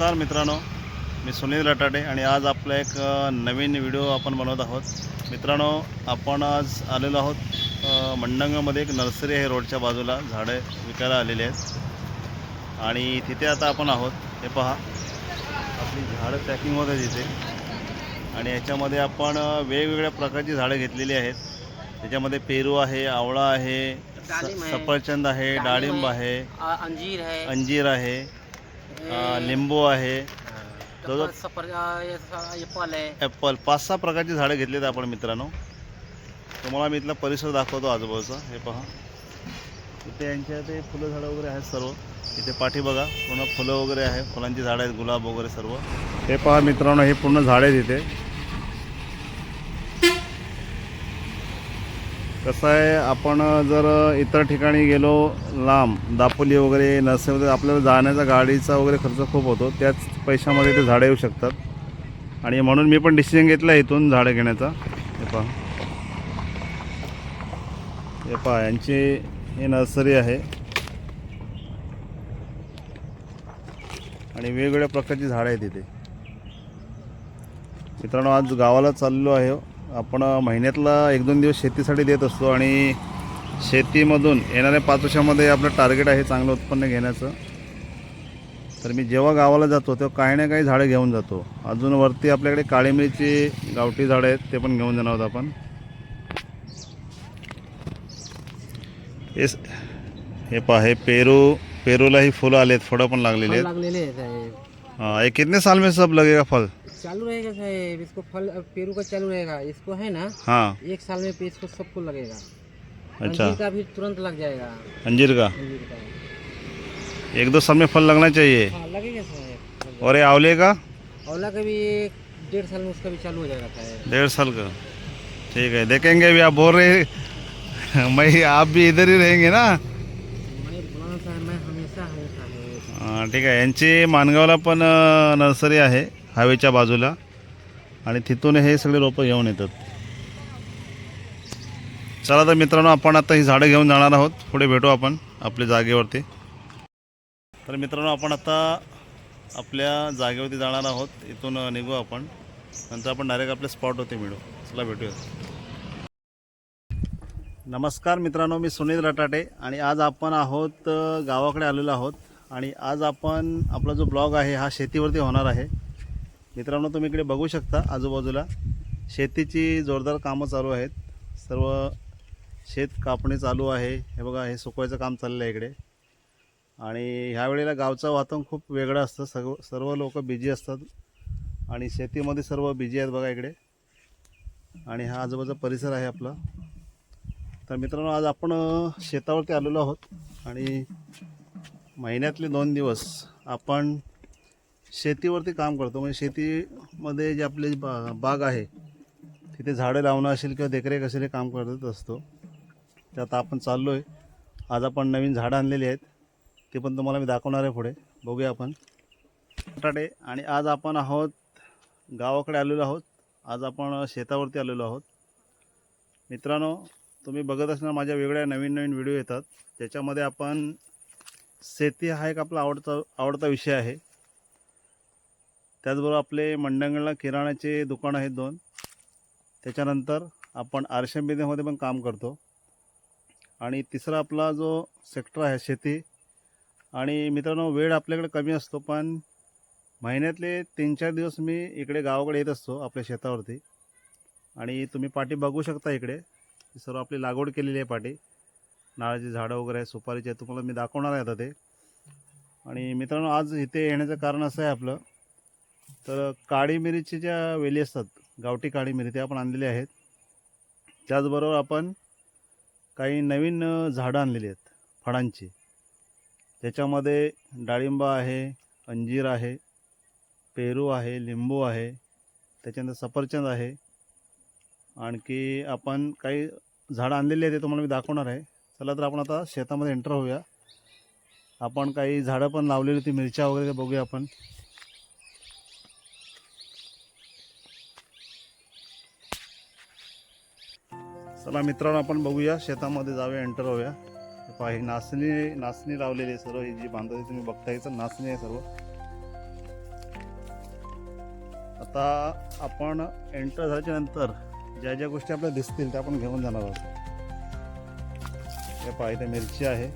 नमस्कार मित्रांनो मी सुनील रटाटे आणि आज आपला एक नवीन व्हिडिओ आपण बनवत आहोत. मित्रांनो आपण आज आलेलो आहोत मंडंगामध्ये एक नर्सरी आहे रोडच्या बाजूला. झाडं विकायला आलेली आहेत. आणि तिथे आता आपण आहोत. हे पहा आपली झाडं पॅकिंग होत आहे तिथे आणि याच्यामध्ये आपण वेगवेगळ्या प्रकारची झाडं घेतलेली आहेत. त्याच्यामध्ये पेरू आहे आवळा आहे आहे. सफरचंद आहे डाळिंब आहे अंजीर है अंजीर आहे. अ, लिंबू आहे. जवळजवळ- एप्पल सफर ॲपल पाच सहा प्रकारची झाडं घेतलीत आपण मित्रांनो. तुम्हाला मी इथला परिसर दाखवतो आजूबाजूचा. हे पहा. इथे यांच्या ते फुलं झाडं वगैरे आहेत सर्व. इथे पाठी बघा. पूर्ण फुलं वगैरे आहे. फुलांची झाडं आहेत गुलाब वगैरे सर्व. हे पहा मित्रांनो हे पूर्ण झाड आहेत इथे. कसं आहे आपण जर इतर ठिकाणी गेलो लांब दापोली वगैरे नर्सरीमध्ये आपल्याला जाण्याचा गाडीचा वगैरे खर्च खूप होतो. त्याच पैशामध्ये ते झाडं येऊ शकतात. आणि म्हणून मी पण डिसिजन घेतला इथून झाडं घेण्याचा. हे पहा. हे पहा यांची ही नर्सरी आहे. आणि वेगवेगळ्या प्रकारची झाडं आहेत इथे. मित्रांनो आज गावाला चाललो आहे. आपण महिन्यातला एक दोन दिवस शेतीसाठी देत असतो आणि शेतीमधून येणाऱ्या पाच वर्षामध्ये आपलं टार्गेट आहे चांगलं उत्पन्न घेण्याचं. तर मी जेव्हा गावाला जातो तेव्हा काही ना काही झाडं घेऊन जातो. अजून वरती आपल्याकडे काळी मिरीची गावठी झाडं आहेत ते पण घेऊन जाणार आहोत आपण. हे पहा हे पेरू पेरूलाही फुलं आलेत फळं पण लागलेली आहेत. हैं ये कितने साल में सब लगेगा फल? चालू रहेगा साहेब इसको फल पेरू का चालू रहेगा। इसको है ना हाँ। एक साल में इसको सबको लगेगा। अच्छा। अंजीर का भी तुरंत लग जाएगा। अंजीर का? अंजीर का। एक दो साल में फल लगना चाहिए। हाँ लगेगा साहेब और ये आंवले का? औला का भी एक डेढ़ साल में उसका भी चालू हो जाएगा साहेब डेढ़ साल का। ठीक है देखेंगे अभी आप बोल रहे मैं आप भी इधर ही रहेंगे ना। ठीक आहे. यांची मानगावला पण नर्सरी आहे हायवेच्या बाजूला. आणि तिथून हे सगळे रोपं घेऊन येतात. चला तर मित्रांनो आपण आता ही झाडं घेऊन जाणार आहोत. पुढे भेटू आपण आपल्या जागेवरती. तर मित्रांनो आपण आता आपल्या जागेवरती जाणार आहोत. इथून निघू आपण. नंतर आपण डायरेक्ट आपल्या स्पॉटवरती मिळू. चला भेटूया. नमस्कार मित्रांनो मी सुनील रटाटे. आणि आज आपण आहोत गावाकडे आलेलो आहोत. आणि आज आपण आपला जो ब्लॉग आहे हा शेतीवरती होणार आहे. मित्रांनो तुम्ही इकडे बघू शकता आजूबाजूला. शेतीची जोरदार कामं चालू आहेत. सर्व शेत कापणी चालू आहे. हे बघा हे सुकवायचं काम चाललं आहे इकडे. आणि ह्या वेळेला गावचं वातावरण खूप वेगळं असतं. सर्व सर्व लोक बिझी असतात. आणि शेतीमध्ये सर्व बिझी आहेत बघा इकडे. आणि हा आजूबाजूचा परिसर आहे आपला. तर मित्रांनो आज आपण शेतावरती आलेलो आहोत. आणि महिन्यातले दोन दिवस आपण शेतीवरती काम करतो. म्हणजे शेतीमध्ये जे आपले बा बाग आहे तिथे झाडं लावणं असेल किंवा देखरेख असेल हे काम करत असतो. ते आता आपण चाललो आहे आज आपण नवीन झाडं आणलेली आहेत. ते पण तुम्हाला मी दाखवणार आहे पुढे. बघूया आपण. बटाटे. आणि आज आपण आहोत गावाकडे आलेलो आहोत. आज आपण शेतावरती आलेलो आहोत. मित्रांनो तुम्ही बघत असणार माझ्या वेगळ्या नवीन नवीन व्हिडिओ येतात. ज्याच्यामध्ये आपण शेती हा एक आपला आवडता आवडता विषय आहे. त्याचबरोबर आपले मंडंगळला किराणाचे दुकान आहेत दोन. त्याच्यानंतर आपण आरशम बिझनेसमध्ये पण काम करतो. आणि तिसरा आपला जो सेक्टर आहे शेती. आणि मित्रांनो वेळ आपल्याकडे कमी असतो पण महिन्यातले तीन चार दिवस मी इकडे गावाकडे येत असतो आपल्या शेतावरती. आणि तुम्ही पाठी बघू शकता इकडे. सर्व आपली लागवड केलेली आहे पाठी. नारळाची झाडं वगैरे आहे सुपारीचे आहेत तुम्हाला मी दाखवणार आहे आता ते. आणि मित्रांनो आज इथे येण्याचं कारण असं आहे आपलं. तर काळी मिरीची ज्या वेली असतात गावठी काळी मिरी त्या आपण आणलेल्या आहेत. त्याचबरोबर आपण काही नवीन झाडं आणलेली आहेत फळांची. त्याच्यामध्ये डाळिंब आहे अंजीर आहे पेरू आहे लिंबू आहे त्याच्यानंतर सफरचंद आहे. आणखी आपण काही झाडं आणलेली आहेत ते तुम्हाला मी दाखवणार आहे. चला तर आपण आता शेतामध्ये एंटर होऊया. आपण काही झाडं पण लावलेली होती मिरच्या वगैरे बघूया आपण. चला मित्रांनो आपण बघूया शेतामध्ये जाऊया एंटर होऊया. पहा ही नाचणी नाचणी लावलेली आहे सर्व ही जी बांधवली तुम्ही बघता इथं नाचणी आहे सर्व. आता आपण एंटर झाल्याच्यानंतर ज्या ज्या गोष्टी आपल्याला दिसतील त्या आपण घेऊन जाणार आहोत. हे पाहिलं मिरची आहे.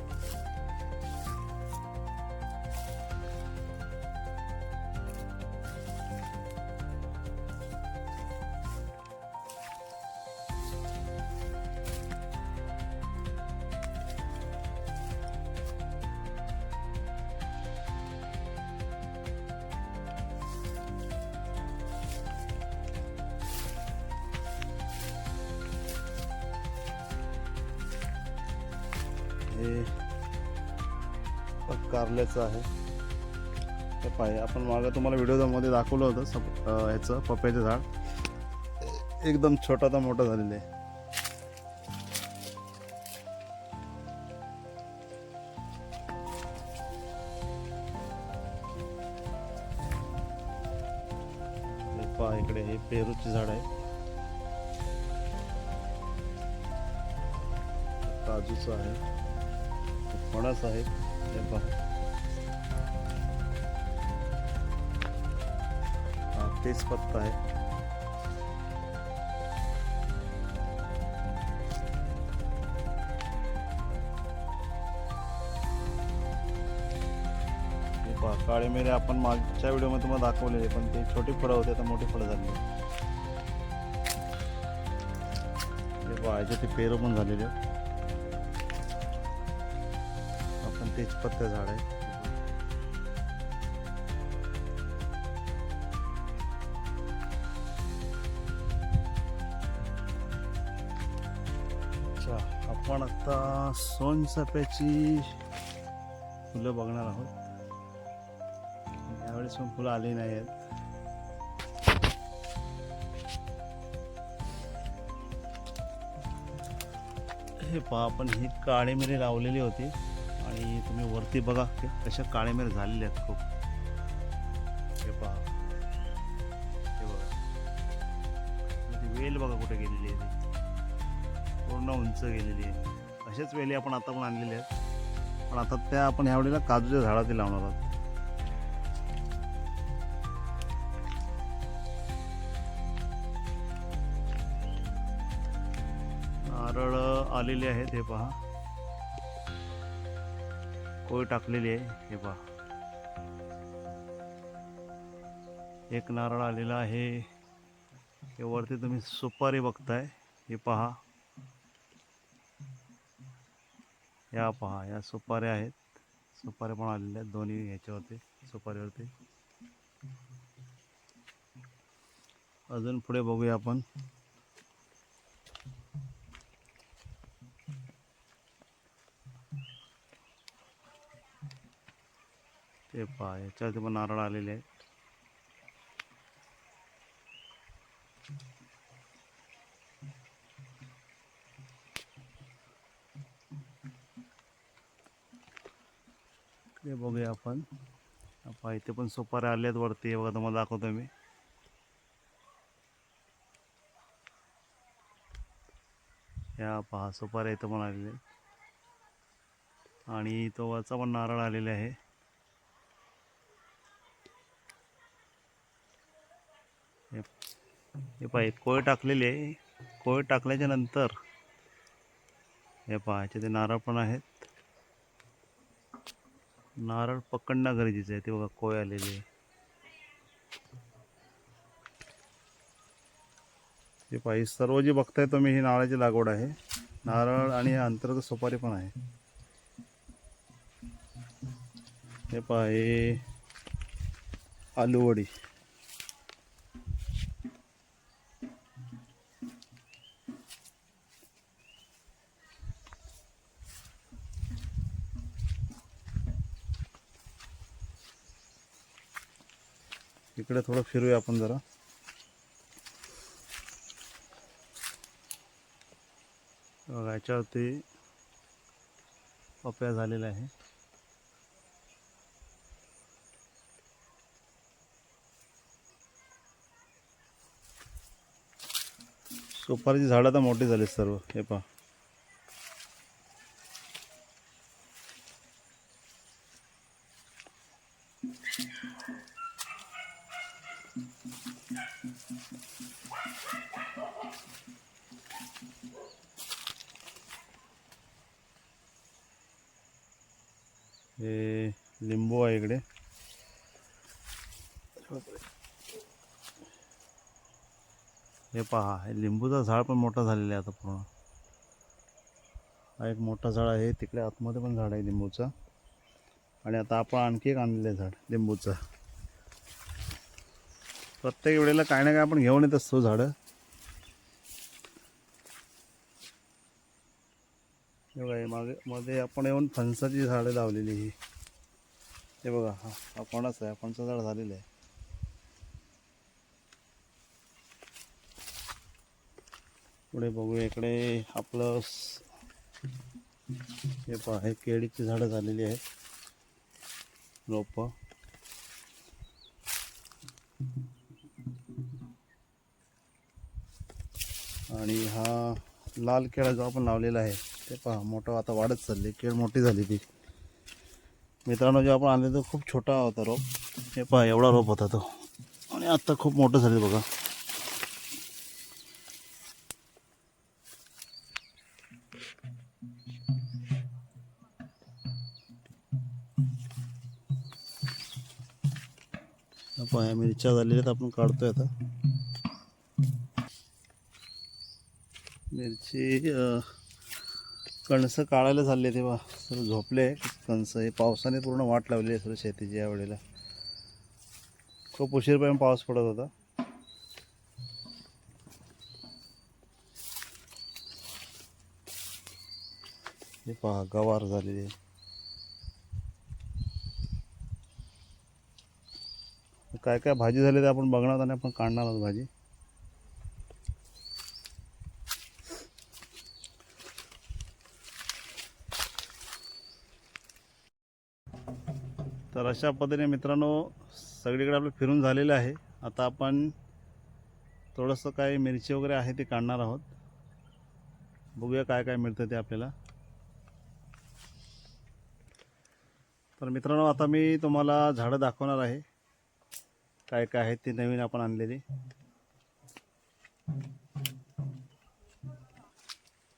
हे कारल्याचं आहे. हे पाहिजे आपण मागं तुम्हाला व्हिडिओमध्ये दाखवलं होतं सप ह्याचं पप्याचं झाड. एकदम छोटा तर मोठा झालेलं आहे. पहा इकडे हे पेरूचे झाड आहे. काजूचं आहे. फणस आहे. पहा. हा तेच पत्ता आहे. काळे मिरे आपण मागच्या व्हिडिओमध्ये तुम्हाला दाखवलेले पण ते छोटी फळं होते आता मोठी फळं झाली हे ते पेरू पण झालेले तेजपत्ता झाड आहे. अच्छा आपण आता सोनचाफ्याची फुलं बघणार आहोत. यावेळेस पण फुलं आली नाही आहेत. हे पहा आपण ही काळी मिरी लावलेली होती. आणि तुम्ही वरती बघा कशा काळे मिरी झालेल्या आहेत खूप. हे पहा. हे बघा. ती वेल बघा कुठे गेलेली आहे ती. पूर्ण उंच गेलेली आहे. अशाच वेली आपण आता पण आणलेल्या आहेत. पण आता त्या आपण ह्यावेळेला काजूच्या झाडातील लावणार आहोत. नारळ आलेले आहेत हे पहा. कोय टाकलेली आहे. हे पहा. एक नारळ आलेला आहे. हे वरती तुम्ही सुपारी बघताय. हे पहा. या पहा या सुपाऱ्या आहेत. सुपाऱ्या पण आलेल्या आहेत दोन्ही ह्याच्यावरती सुपारीवरती. अजून पुढे बघूया आपण. पहा याच्यावरती पण नारळ आलेले आहेत. ते बघूया आपण. पहा इथे पण सुपाऱ्या आल्या आहेत वरती बघा तुम्हाला दाखवतो मी. या पहा सुपाऱ्या इथं पण आलेल्या आहेत. आणि तो वरचा पण नारळ आलेला आहे. हे हे पहा टाकलेले कोय कोय टाकल्याच्या नंतर हे पहा ते नारळ पण आहेत. नारळ पकडणं गरजेचं आहे. ते बघा कोय आलेली आहे. हे पहा सर्व जी बघताय तुम्ही ही नारळाची लागवड आहे. नारळ आणि हे अंतर्गत सुपारी पण आहे. हे पहा हे आलूवडी. इकडे थोडं फिरूया आपण जरा. बघा याच्यावरती पप्या झालेला आहे सुपारीची झाडं तर मोठी झाली सर्व. हे पहा. हे लिंबू आहे इकडे. हे पहा हे लिंबूचं झाड पण मोठं झालेलं आहे आता पूर्ण. हा एक मोठा झाड आहे तिकडे आतमध्ये पण झाड आहे लिंबूचं. आणि आता आपण आणखी एक आणलेलं आहे झाड लिंबूचं. प्रत्येक वेळेला काय ना काय आपण घेऊन येत असतो झाडं. आहे. मागे मध्ये आपण येऊन फणसाची झाडं लावलेली ही. हे बघा हा हा फणस आहे. फणसाचं झाड झालेलं आहे. पुढे बघूया इकडे आपलं हे पहा हे केळीची झाडं झालेली आहेत. रोपं. आणि हा लाल केळा जो आपण लावलेला आहे ते पहा मोठं आता वाढत चालली केळ मोठी झाली ती. मित्रांनो जे आपण आणले तो खूप छोटा होता रोप. हे पहा एवढा रोप होता तो. आणि आत्ता खूप मोठं झाले बघा. पहा मिरच्या झालेल्या आहेत आपण काढतोय आता. मिरची कणसं काढायला चालले तेव्हा. सर झोपले. कणसं हे पावसाने पूर्ण वाट लावली आहे सर शेतीची यावेळेला खूप उशीरपर्यंत पाऊस पडत होता. हे पहा गवार झालेली आहे. काय काय भाजी झाली ते आपण बघणार आणि आपण काढणार आहोत भाजी. अशा पद्धतीने मित्रांनो सगळीकडे आपलं फिरून झालेलं आहे. आता आपण थोडंसं काही मिरची वगैरे आहे ते काढणार आहोत. बघूया काय काय मिळतं ते आपल्याला. तर मित्रांनो आता मी तुम्हाला झाडं दाखवणार आहे. काय काय आहेत ते नवीन आपण आणलेली.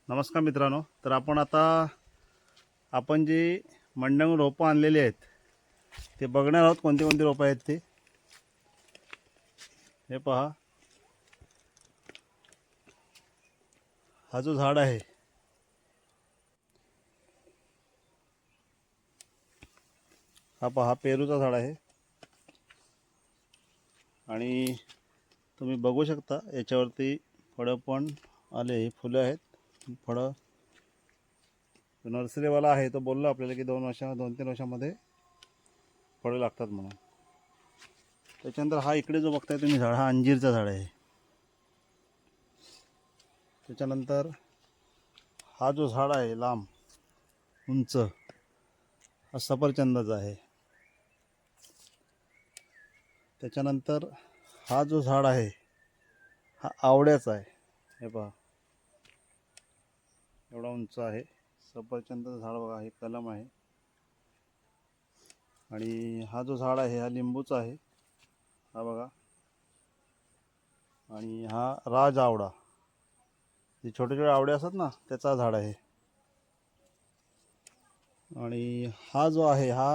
नमस्कार मित्रांनो. तर आपण आता आपण जी मंडंग रोपं आणलेली आहेत ते बघणार आहोत कोणते कोणते रोपं आहेत ते. हे पहा. हा जो झाड आहे. हा पहा पेरूचा झाड आहे. आणि तुम्ही बघू शकता याच्यावरती फळं पण आले फुलं आहेत. फळं. नर्सरीवाला आहे तो बोलला आपल्याला की दोन वर्षा दोन तीन वर्षामध्ये फळं लागतात म्हणून. त्याच्यानंतर हा इकडे जो बघताय तुम्ही झाड हा अंजीरचा झाड आहे. त्याच्यानंतर हा जो झाड आहे लांब उंच हा सफरचंदाचा आहे. त्याच्यानंतर हा जो झाड आहे हा आवड्याचा आहे. हे पहा. एवढा उंच आहे. सफरचंदाचं झाड बघा हे कलम आहे. आणि हा जो झाड आहे हा लिंबूचा आहे. हा बघा. आणि हा राज आवडा जे छोटे छोटे आवडे असतात ना त्याचा झाड आहे. आणि हा जो आहे हा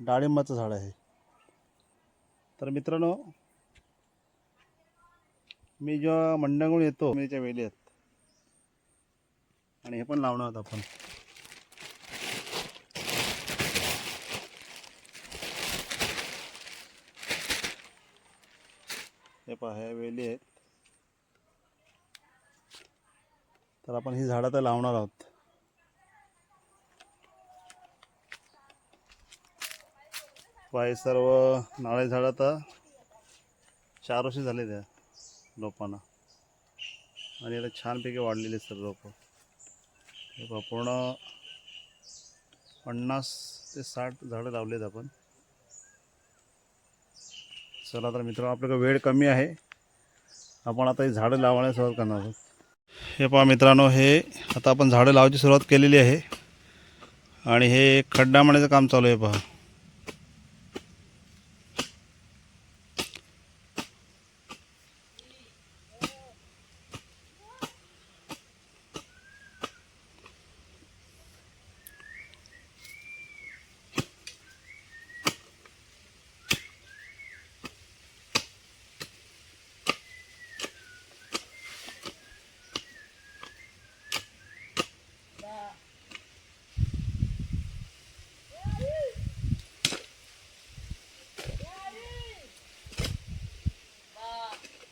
डाळिंबाचं झाड आहे. तर मित्रांनो मी जेव्हा मंडंगून येतो मिरच्या वेली आहेत. आणि हे पण लावणार आहोत आपण. पहा ह्या वेली आहेत. तर आपण ही झाडं तर लावणार आहोत. पाय सर्व नाळे झाडं आता चार वर्षी झाले त्या रोपांना. आणि आता छानपैकी वाढलेली सर रोपं. हे पहा पूर्ण पन्नास ते साठ झाडं लावलेत आपण. चला तर मित्रांनो आपल्याकडे वेळ कमी आहे. आपण आता ही झाडं लावण्यास सुरुवात करणार आहोत. हे पहा मित्रांनो हे आता आपण झाडं लावायची सुरुवात केलेली आहे. आणि हे खड्डा म्हणायचं काम चालू आहे पहा.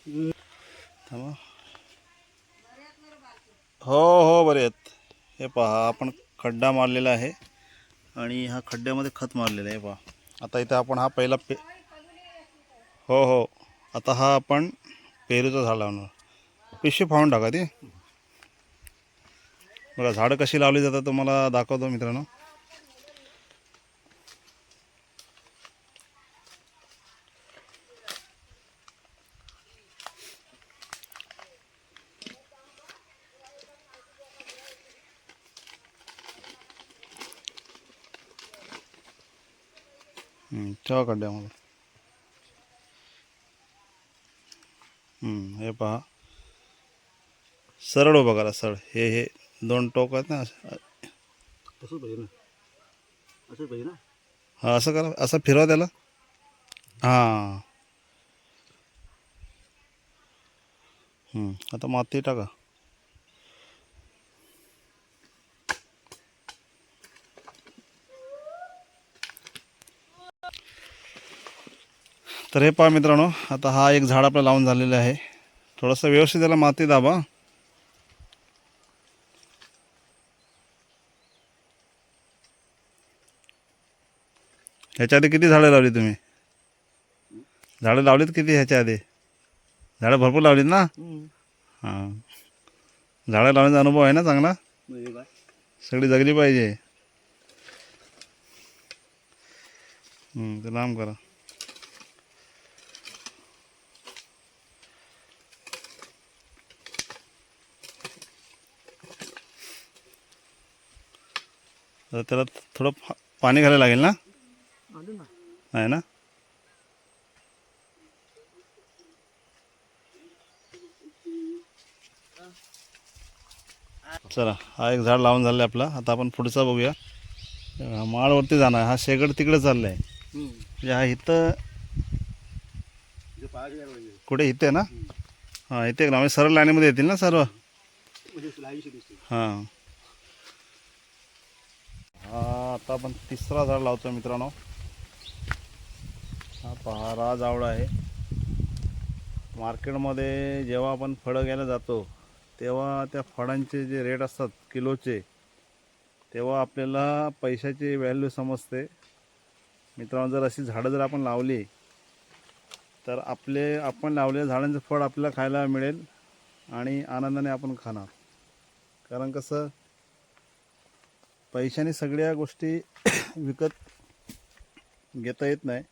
थांबा. हो हो बरे आहेत. हे पहा आपण खड्डा मारलेला आहे आणि ह्या खड्ड्यामध्ये खत मारलेलं आहे पहा. आता इथं आपण हा पहिला पे हो हो. आता हा आपण पेरूचं झाड लावणार. पिशवी फावून टाका ती. बघा झाडं कशी लावली जातात तुम्हाला दाखवतो मित्रांनो. ठेवा खड्ड्यामध्ये हम्म, हे पहा. सरळ उभं करा सरळ. हे हे दोन टोक आहेत ना असं. तसंच पाहिजे ना. असंच पाहिजे ना? हा असं करा. असं फिरवा त्याला. हां. हम्म, आता माती टाका. तर हे पहा मित्रांनो आता हा एक झाड आपलं लावून झालेलं आहे. थोडंसं व्यवस्थित त्याला माती दाबा. ह्याच्या आधी किती झाडं लावली तुम्ही? झाडं लावलीत किती ह्याच्या आधी? झाडं भरपूर लावलीत ना? हां. झाडं लावण्याचा अनुभव आहे ना चांगला? म्हणजे सगळी जगली पाहिजे. हम्म, ते लांब करा. आता त्याला थोडं पाणी घालायला लागेल ना? नाही ना? आहे ना चला हा एक झाड लावून झालं आपला. आता आपण पुढचा बघूया. माळवरती जाणार. हा शेगड तिकडे चालला आहे म्हणजे हा इथं कुठे? इथे ना? हां इथे म्हणजे सरळ लाईनीमध्ये येतील ना सर्व? हां हा. आता आपण तिसरा झाड लावतो मित्रांनो. हा पहा राज आहे. मार्केटमध्ये जेव्हा आपण फळं घ्यायला जातो तेव्हा त्या फळांचे जे रेट असतात किलोचे तेव्हा आपल्याला पैशाची व्हॅल्यू समजते. मित्रांनो जर अशी झाडं जर आपण लावली तर आपले आपण लावलेल्या झाडांचं फळ आपल्याला खायला मिळेल आणि आनंदाने आपण खाणार. कारण कसं पैशाने सगळ्या गोष्टी विकत घेता येत नाही.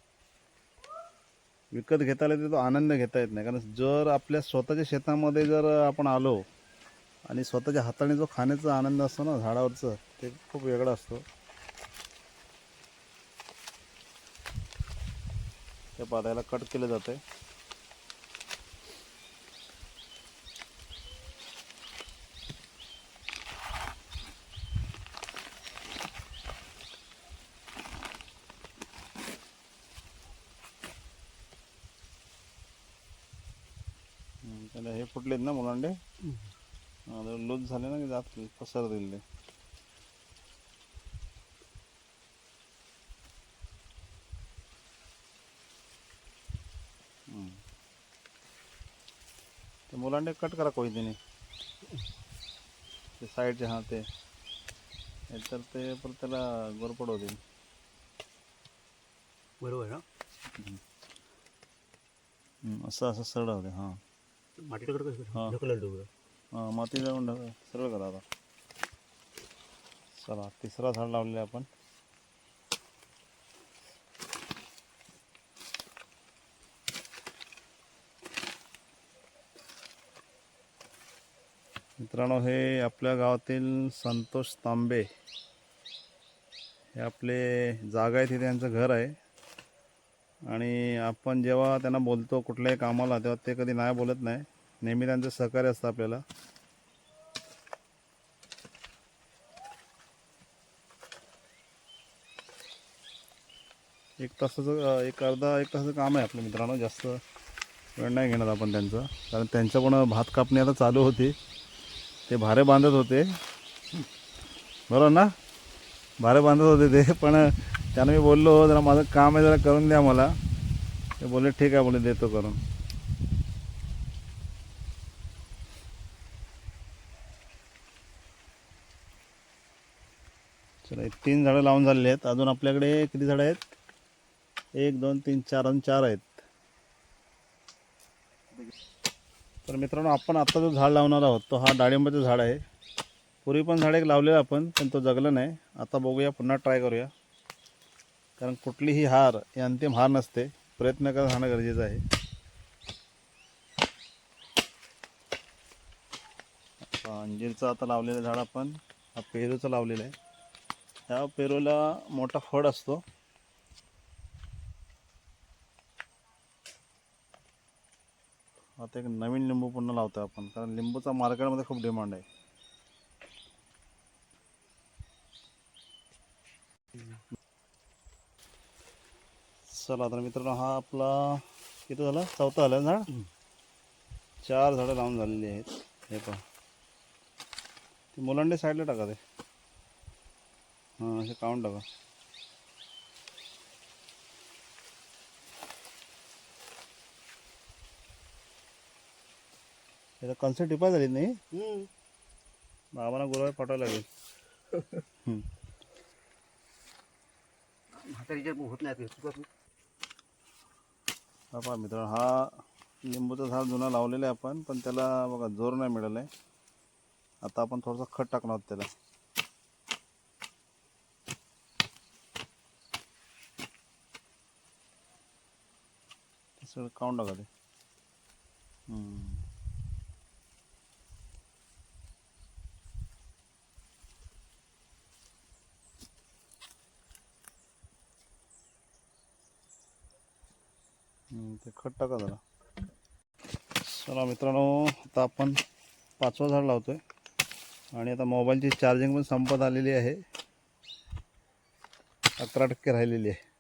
विकत घेता आले तो आनंद घेता येत नाही. कारण जर आपल्या स्वतःच्या शेतामध्ये जर आपण आलो आणि स्वतःच्या हाताने जो खाण्याचा आनंद असतो ना झाडावरचं ते खूप वेगळा असतो. त्या पाताला कट केलं जातं आहे त्याला हे फुटलेत ना मुलांडे लूज झाले ना की जात पसर दिले. ते मुलांडे कट करा कोयतीने ते साईडचे हां ते. तर ते परत त्याला गोरपड होतील. बरोबर ना? हम्म, असं असं सरळ होते हां. टाकत हा. ढकललं हां माती जाऊन सरळ करा आता. चला तिसरा झाड लावले आपण. मित्रांनो हे आपल्या गावातील संतोष तांबे हे आपले जागा आहे तिथे त्यांचं घर आहे. आणि आपण जेव्हा त्यांना बोलतो कुठल्याही कामाला तेव्हा ते कधी नाही बोलत नाही. नेहमी त्यांचं सहकार्य असतं आपल्याला. एक तासाचं एक अर्धा एक तासाचं काम आहे आपलं मित्रांनो. जास्त वेळ नाही घेणार आपण त्यांचं. कारण त्यांचं पण भात कापणी आता चालू होती. ते भारे बांधत होते. बरोबर ना? भारे बांधत होते ते. पण त्यांना मी बोललो जरा माझं काम आहे जरा करून द्या मला. ते बोलले ठीक आहे बोलले देतो करून. चला तीन झाडं लावून झालेली आहेत. अजून आपल्याकडे किती झाडं आहेत? एक दोन तीन चार आणि चार आहेत. तर मित्रांनो आपण आत्ता जो झाड लावणार आहोत तो हा डाळिंबाचं झाड आहे. पूर्वी पण झाड एक लावलेलं आपण पण तो जगला नाही. आता बघूया पुन्हा ट्राय करूया. कारण कुठलीही हार ही अंतिम हार नसते. प्रयत्न करत राहणं गरजेचं आहे. अंजीरचं आता लावलेलं झाड आपण हा पेरूचं लावलेलं आहे. ह्या पेरूला मोठा फळ असतो. आता एक नवीन लिंबू पुन्हा लावतो आपण कारण लिंबूचा मार्केटमध्ये खूप डिमांड आहे. चला तर मित्रांनो हा आपला किती झाला? चौथा झाला ना झाड? चार झाडं लावून झालेली आहेत. हे पहा. ते मुलांडे साईडला टाका ते. हां असे काढून टाका. त्याचा कन्सेप्ट टिपा झाली नाही? बाबांना गुरुवार पाठवायला लागेल. हम्म. म्हातारीच्या होत नाही ते. हा मित्रांनो हा लिंबूचं झाड जुना लावलेलं आहे आपण पण त्याला बघा जोर नाही मिळाला आहे. आता आपण थोडंसं खत टाकणार आहोत त्याला. सगळं काढून टाका ते. ते खत टाका जरा. चला मित्रांनो आता आपण पाचवा झाड लावतोय. आणि आता मोबाईलची चार्जिंग पण संपत आलेली आहे. अकरा टक्के राहिलेली आहे.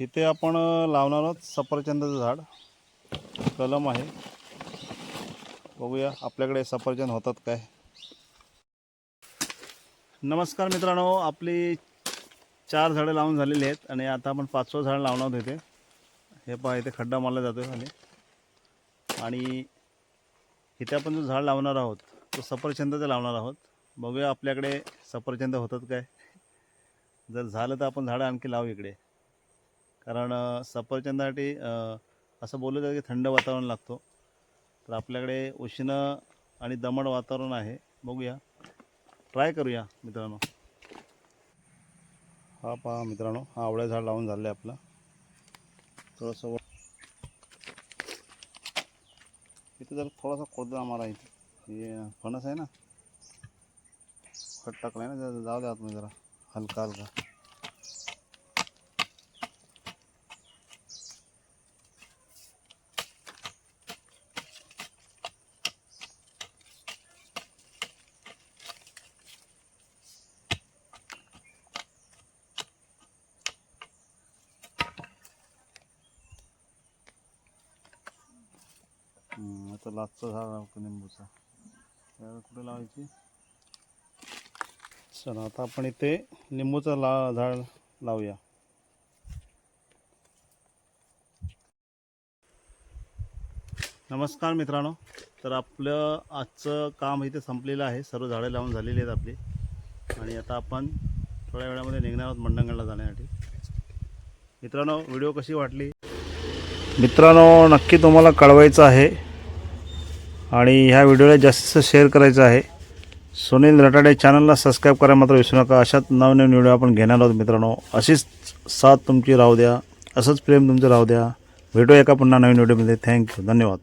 इथे आपण लावणार आहोत सफरचंदाचं झाड. कलम आहे. बघूया आपल्याकडे सफरचंद होतात काय. नमस्कार मित्रांनो आपली चार झाडं लावून झालेली आहेत आणि आता आपण पाचवं झाड लावणार आहोत इथे. हे पहा इथे खड्डा मारला जातो खाली. आणि इथे आपण जो झाड लावणार आहोत तो सफरचंदाचं लावणार आहोत. बघूया आपल्याकडे सफरचंद होतात काय. जर झालं तर आपण झाडं आणखी लावू इकडे. कारण सफरचंदासाठी असं बोललं जातं की थंड वातावरण लागतो. तर आपल्याकडे उष्ण आणि दमट वातावरण आहे. बघूया. ट्राय करूया मित्रांनो. हा पहा मित्रांनो हा आवळ्या झाड लावून झालं आहे आपलं. थोडंसं इथे जर थोडासा खोदला आम्हाला इथे. हे फणस आहे ना? खट टाकलं आहे ना जरा जाऊ द्या आतमध्ये जरा. हलका हलका. आता लाचचं झाड लावतो लिंबूचं त्याला कुठे लावायची? चला आता आपण इथे लिंबूचं ला झाड लावूया. नमस्कार मित्रांनो. तर आपलं आजचं काम इथे संपलेलं आहे. सर्व झाडं लावून झालेली आहेत आपली. आणि आता आपण थोड्या वेळामध्ये निघणार आहोत मंडणगडला जाण्यासाठी. मित्रांनो व्हिडिओ कशी वाटली? मित्रांनो नक्की तुम्हाला कळवायचं आहे. आणि ह्या व्हिडिओला जास्तीत शेअर करायचं आहे. सुनील रटाडे चॅनलला सबस्क्राईब करा मात्र विसरू नका. अशाच नवनवीन व्हिडिओ आपण घेणार आहोत मित्रांनो. अशीच साथ तुमची राहू द्या. असंच प्रेम तुमचं राहू द्या. भेटू एका पुन्हा नवीन व्हिडिओमध्ये. थँक्यू धन्यवाद.